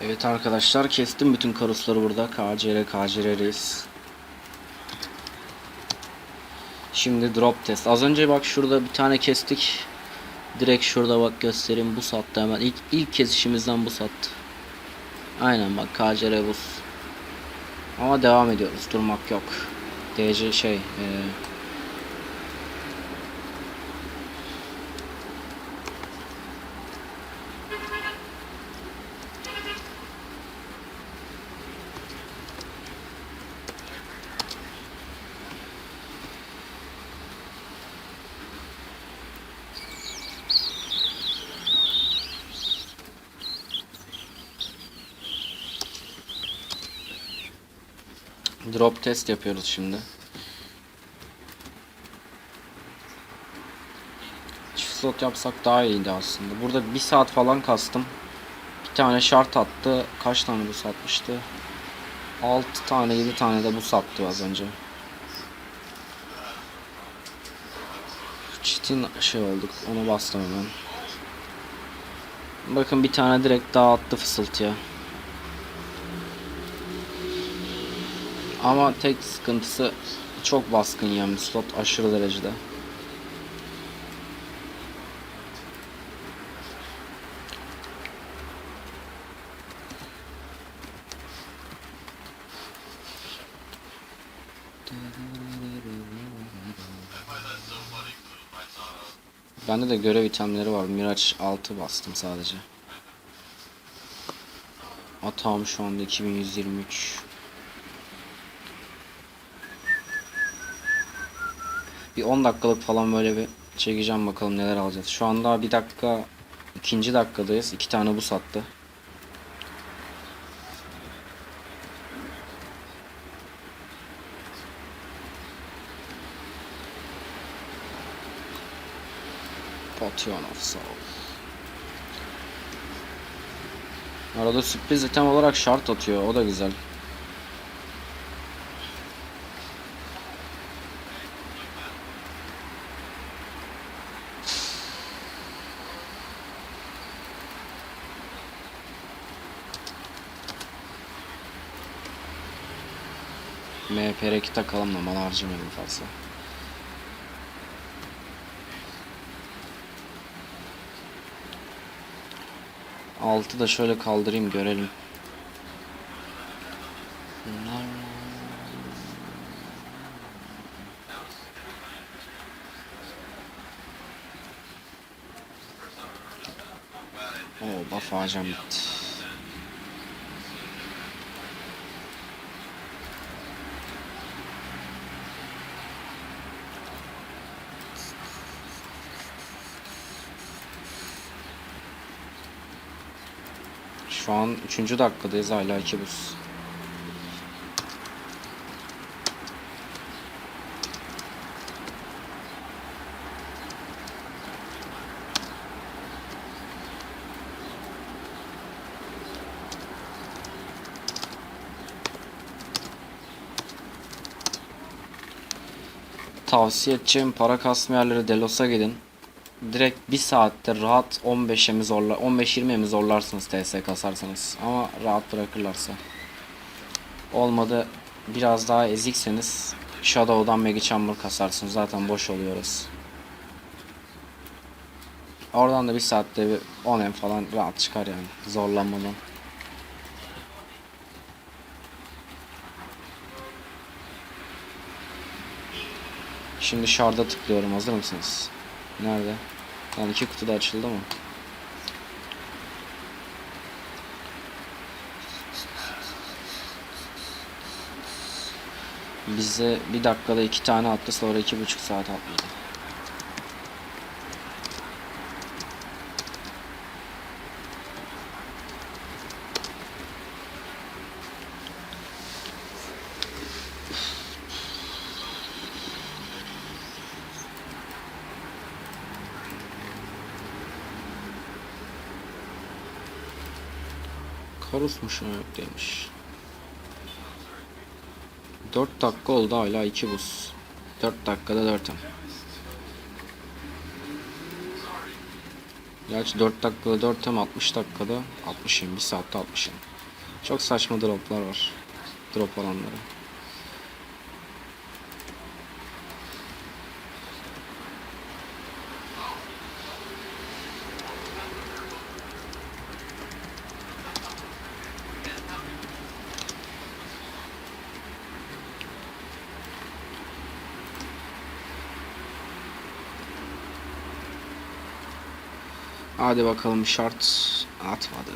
Evet arkadaşlar kestim bütün karusları burada. KCR, KCR reis. Şimdi drop test. Az önce bak şurada bir tane kestik. Direkt şurada bak göstereyim bu sattı hemen. İlk, ilk kesişimizden bu sattı. Aynen bak KCR buz. Ama devam ediyoruz. Durmak yok. DC şey e, Drop test yapıyoruz şimdi. Çift slot yapsak daha iyiydi aslında. Burada bir saat falan kastım. Bir tane şart attı. Kaç tane bu satmıştı? 6 tane 7 tane de bu sattı az önce. Çitin şey olduk. Onu bastım hemen. Bakın bir tane direkt dağıttı fısıltıya. Ama tek sıkıntısı çok baskın yani slot aşırı derecede. Bende de görev itemleri var. Miraç 6 bastım sadece. Atağım şu anda 2123. Bir 10 dakikalık falan böyle bir çekeceğim bakalım neler alacağız. Şu anda bir dakika ikinci dakikadayız. İki tane bu sattı. Potion of Soul. Arada sürpriz item olarak şart atıyor. O da güzel. MPR2 takalım da mal harcamayalım fazla. Altı da şöyle kaldırayım görelim. Oo buff ağacım bitti. Şu an 3. dakikadayız hala 2 buz. Tavsiye edeceğim para kasma yerleri Delos'a gidin. Direkt bir saatte rahat 15'e mi zorlar 15-20'ye mi zorlarsınız TS kasarsanız ama rahat bırakırlarsa. Olmadı biraz daha ezikseniz Shadow'dan Mega Chamber kasarsınız zaten boş oluyoruz. Oradan da bir saatte bir 10 M falan rahat çıkar yani zorlanmadan. Şimdi şarda tıklıyorum hazır mısınız? Nerede? Lan iki kutu da açıldı mı? Bize bir dakikada iki tane attı sonra iki buçuk saat atmadı. Yok demiş. 4 dakika oldu hala 2 buz. 4 dakikada 4'üm. Gerçi 4 dakikada 4 hem 60 dakikada 60 hem 1 saatte 60 hem. Çok saçma droplar var. Drop alanları. Hadi bakalım şart atmadı.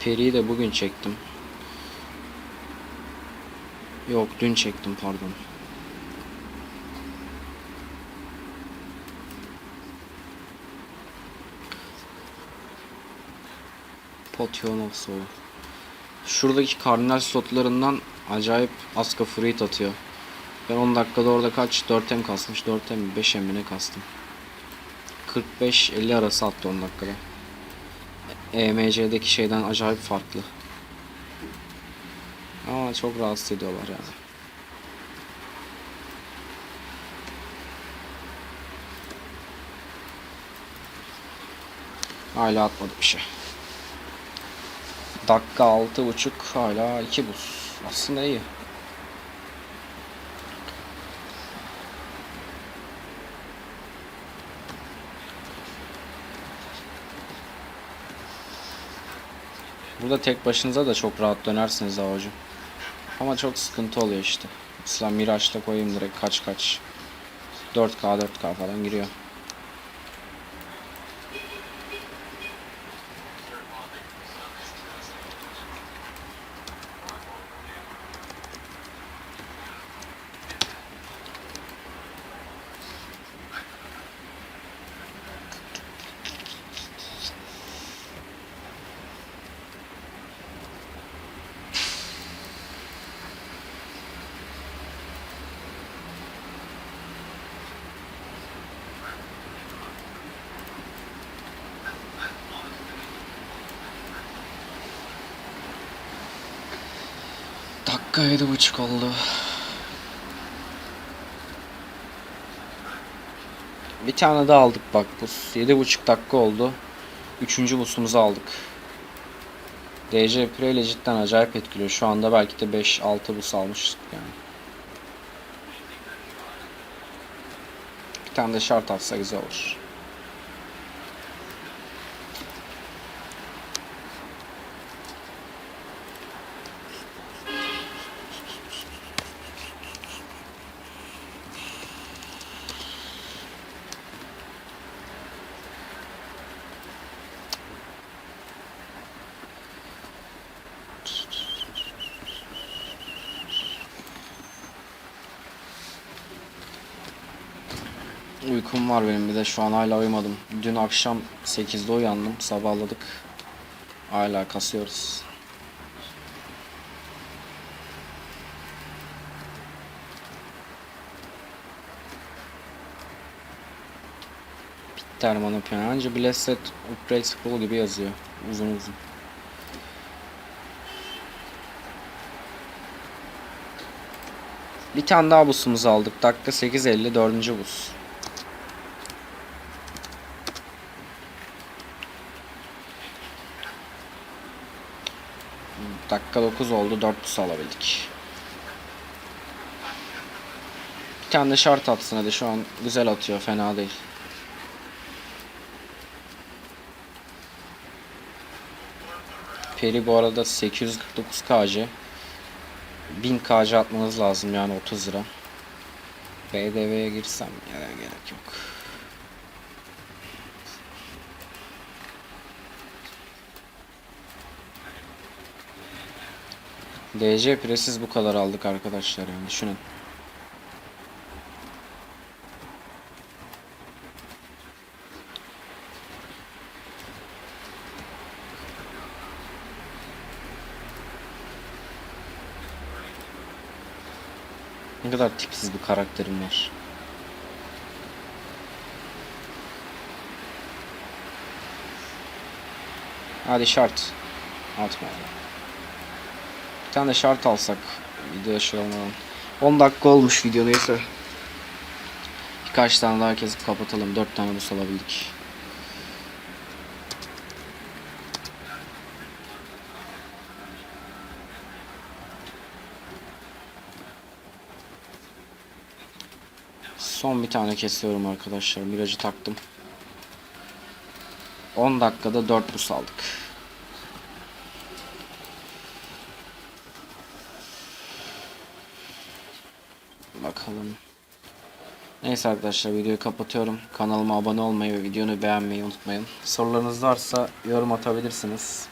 Peri'yi de bugün çektim. Yok dün çektim pardon. Of Soul. Şuradaki kardinal slotlarından acayip Aska Fruit atıyor. Ben 10 dakikada orada kaç? 4 hem kasmış. 4 hem mi 5 hem mi ne kastım. 45-50 arası attı 10 dakikada. EMC'deki şeyden acayip farklı. Ama çok rahatsız ediyorlar yani. Hala atmadı bir şey. Dakika altı buçuk hala iki buz. Aslında iyi. Burada tek başınıza da çok rahat dönersiniz avucu. Ama çok sıkıntı oluyor işte. Mesela Mirage'da koyayım direkt kaç kaç. 4K 4K falan giriyor. Dakika yedi buçuk oldu. Bir tane daha aldık bak buz. Yedi buçuk dakika oldu. Üçüncü busumuzu aldık. DC Pre ile cidden acayip etkiliyor. Şu anda belki de 5-6 bus almıştık yani. Bir tane de şart atsa güzel olur. Uykum var benim bir de şu an hala uyumadım. Dün akşam 8'de uyandım. Sabahladık. Hala kasıyoruz. Bitter Manopian. Anca Blessed Upgrade Scroll gibi yazıyor. Uzun uzun. Bir tane daha busumuzu aldık. Dakika 8.50 dördüncü bus. Dakika 9 oldu. 4 bus alabildik. Bir tane de şart atsın hadi şu an güzel atıyor. Fena değil. Peri bu arada 849 KC. 1000 KC atmanız lazım yani 30 lira. BDV'ye girsem ya gerek yok. DC presiz bu kadar aldık arkadaşlar yani düşünün. Ne kadar tipsiz bir karakterim var. Hadi şart. Atma. Bir tane de şart alsak. Video şey olmadan. 10 dakika olmuş video neyse. Birkaç tane daha kesip kapatalım. 4 tane bus alabildik. Son bir tane kesiyorum arkadaşlar. Miracı taktım. 10 dakikada 4 bus aldık. Bakalım. Neyse arkadaşlar videoyu kapatıyorum. Kanalıma abone olmayı ve videonu beğenmeyi unutmayın. Sorularınız varsa yorum atabilirsiniz.